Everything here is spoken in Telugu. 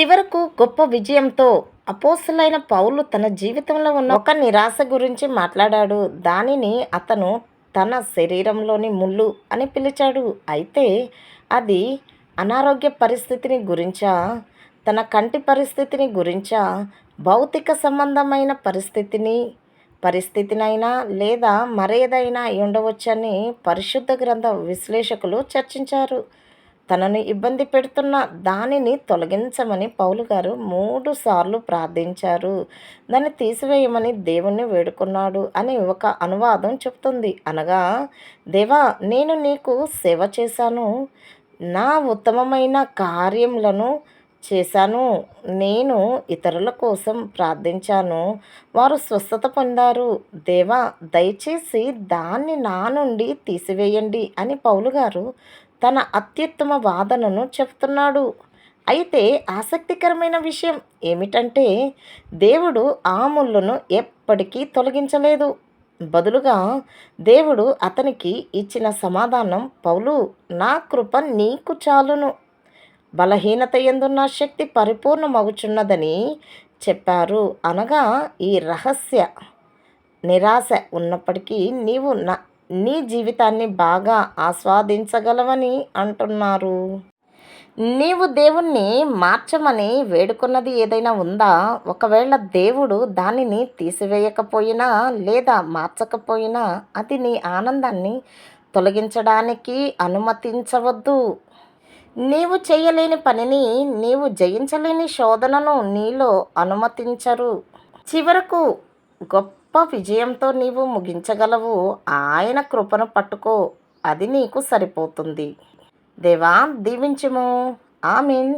చివరకు గొప్ప విజయంతో అపోసలైన పౌలు తన జీవితంలో ఉన్న ఒక నిరాశ గురించి మాట్లాడాడు. దానిని అతను తన శరీరంలోని ముళ్ళు అని పిలిచాడు. అయితే అది అనారోగ్య పరిస్థితిని గురించా? తన కంటి పరిస్థితిని గురించా? భౌతిక సంబంధమైన పరిస్థితిని పరిస్థితినైనా లేదా మరేదైనా ఉండవచ్చని పరిశుద్ధ గ్రంథ విశ్లేషకులు చర్చించారు. తనను ఇబ్బంది పెడుతున్న దానిని తొలగించమని పౌలు గారు మూడు సార్లు ప్రార్థించారు. దాన్ని తీసివేయమని దేవుణ్ణి వేడుకున్నాడు అని ఒక అనువాదం చెప్తుంది. అనగా దేవా నేను నీకు సేవ చేశాను. నా ఉత్తమమైన కార్యములను చేశాను. నేను ఇతరుల కోసం ప్రార్థించాను. వారు స్వస్థత పొందారు. దేవా దయచేసి దాన్ని నా నుండి తీసివేయండి అని పౌలు గారు తన అత్యుత్తమ వాదనను చెప్తున్నాడు. అయితే ఆసక్తికరమైన విషయం ఏమిటంటే దేవుడు ఆ ముళ్ళును ఎప్పటికీ తొలగించలేదు. బదులుగా దేవుడు అతనికి ఇచ్చిన సమాధానం పౌలు నా కృప నీకు చాలును. బలహీనత ఎందున్న శక్తి పరిపూర్ణమగుచున్నదని చెప్పారు. అనగా ఈ రహస్య నిరాశ ఉన్నప్పటికీ నీవు నా నీ జీవితాన్ని బాగా ఆస్వాదించగలవని అంటున్నారు. నీవు దేవుణ్ణి మార్చమని వేడుకున్నది ఏదైనా ఉందా? ఒకవేళ దేవుడు దానిని తీసివేయకపోయినా లేదా మార్చకపోయినా అది నీ ఆనందాన్ని తొలగించడానికి అనుమతించవద్దు. నీవు చేయలేని పనిని నీవు జయించలేని శోధనను నీలో అనుమతించరు. చివరకు గొప్ప విజయంతో నీవు ముగించగలవు. ఆయన కృపను పట్టుకో. అది నీకు సరిపోతుంది. దేవా దీవించుము. ఆమెన్.